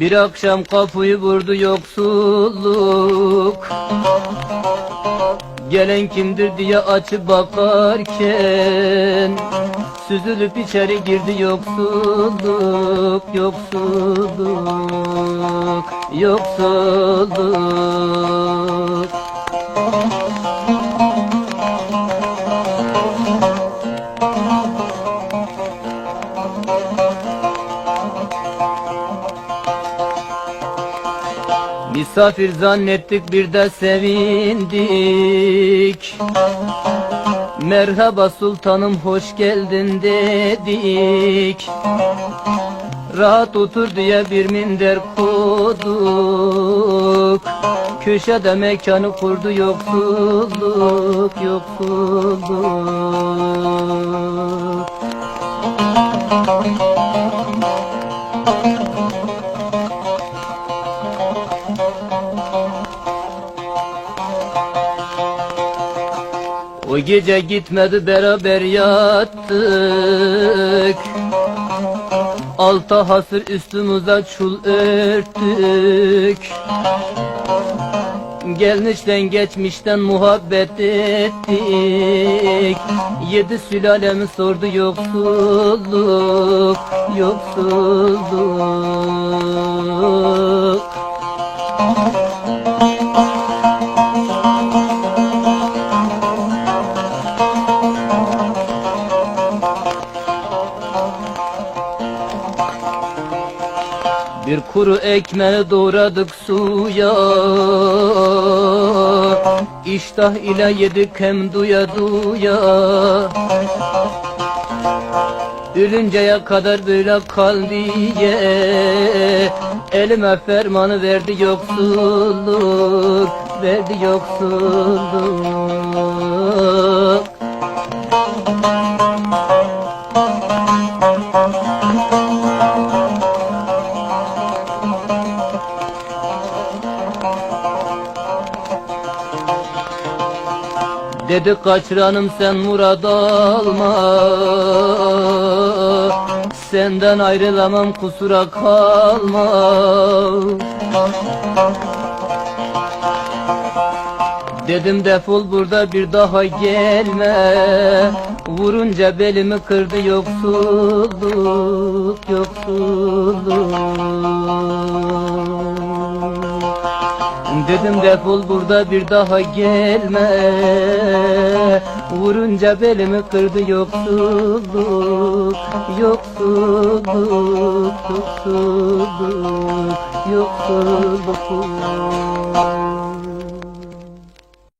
Bir akşam kapıyı vurdu yoksulluk. Gelen kimdir diye açıp bakarken Süzülüp içeri girdi yoksulluk Yoksulluk Yoksulluk Misafir zannettik bir de sevindik. Merhaba sultanım hoş geldin dedik. Rahat otur diye bir minder koyduk Köşede mekanı kurdu yoksulluk yoksulluk O gece gitmedi beraber yattık. Alta hasır üstümüze çul örttük. Gelmişten geçmişten muhabbet ettik. Yedi sülalemi sordu yoksulluk Yoksulluk Bir kuru ekmeği doğradık suya. İştah ile yedik hem duya duya. Ölünceye kadar böyle kal diye. Elime fermanı verdi yoksulluk Verdi yoksulluk Dedi kaçıranım sen murad alma. Senden ayrılamam kusura kalma. Dedim defol burada bir daha gelme. Vurunca belimi kırdı yoksulluk Yoksulluk Dedim defol burada bir daha gelme. Vurunca belimi kırdı yoksulluk Yoksulluk Yoksulluk Yoksulluk